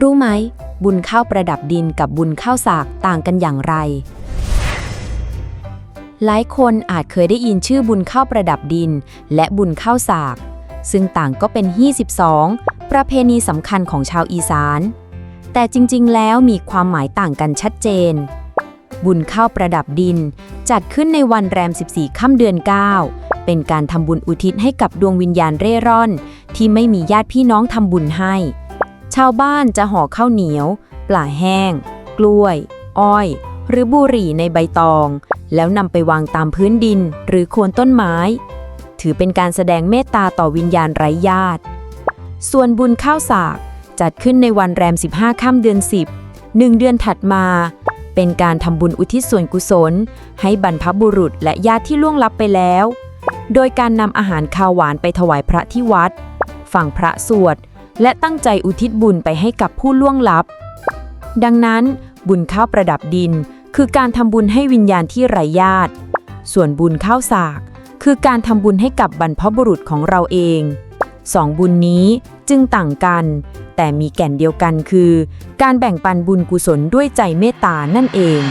รู้ไหม บุญข้าวประดับดินกับบุญข้าวสากต่างกันอย่างไร หลายคนอาจเคยได้ยินชื่อบุญข้าวประดับดิน และบุญข้าวสาก ซึ่งต่างก็เป็น22ประเพณีสำคัญของชาวอีสาน แต่จริงๆ แล้วมีความหมายต่างกันชัดเจน บุญข้าวประดับดิน จัดขึ้นในวันแรม 14 ค่ำเดือน 9เป็นการทำบุญอุทิศให้กับดวงวิญญาณเร่ร่อน ที่ไม่มีญาติพี่น้องทำบุญให้ ชาวบ้านจะห่อข้าวเหนียว ปลาแห้ง กล้วย อ้อย หรือบุหรี่ในใบตอง แล้วนำไปวางตามพื้นดินหรือโคนต้นไม้ ถือเป็นการแสดงเมตตาต่อวิญญาณไร้ญาติ ส่วนบุญข้าวสาก จัดขึ้นในวันแรม 15ค่ำเดือน 10หนึ่งเดือนถัดมา เป็นการทำบุญอุทิศส่วนกุศล ให้บรรพบุรุษและญาติที่ล่วงลับไปแล้ว โดยการนำอาหารคาวหวานไปถวายพระที่วัด ฝั่งพระสวด และตั้งใจอุทิศบุญไปให้กับผู้ล่วงลับ ดังนั้น บุญข้าวประดับดิน คือการทำบุญให้วิญญาณที่ไร้ญาติ ส่วนบุญข้าวสาก คือการทำบุญให้กับบรรพบุรุษของเราเองสองบุญนี้จึงต่างกัน แต่มีแก่นเดียวกันคือ การแบ่งปันบุญกุศลด้วยใจเมตตานั่นเอง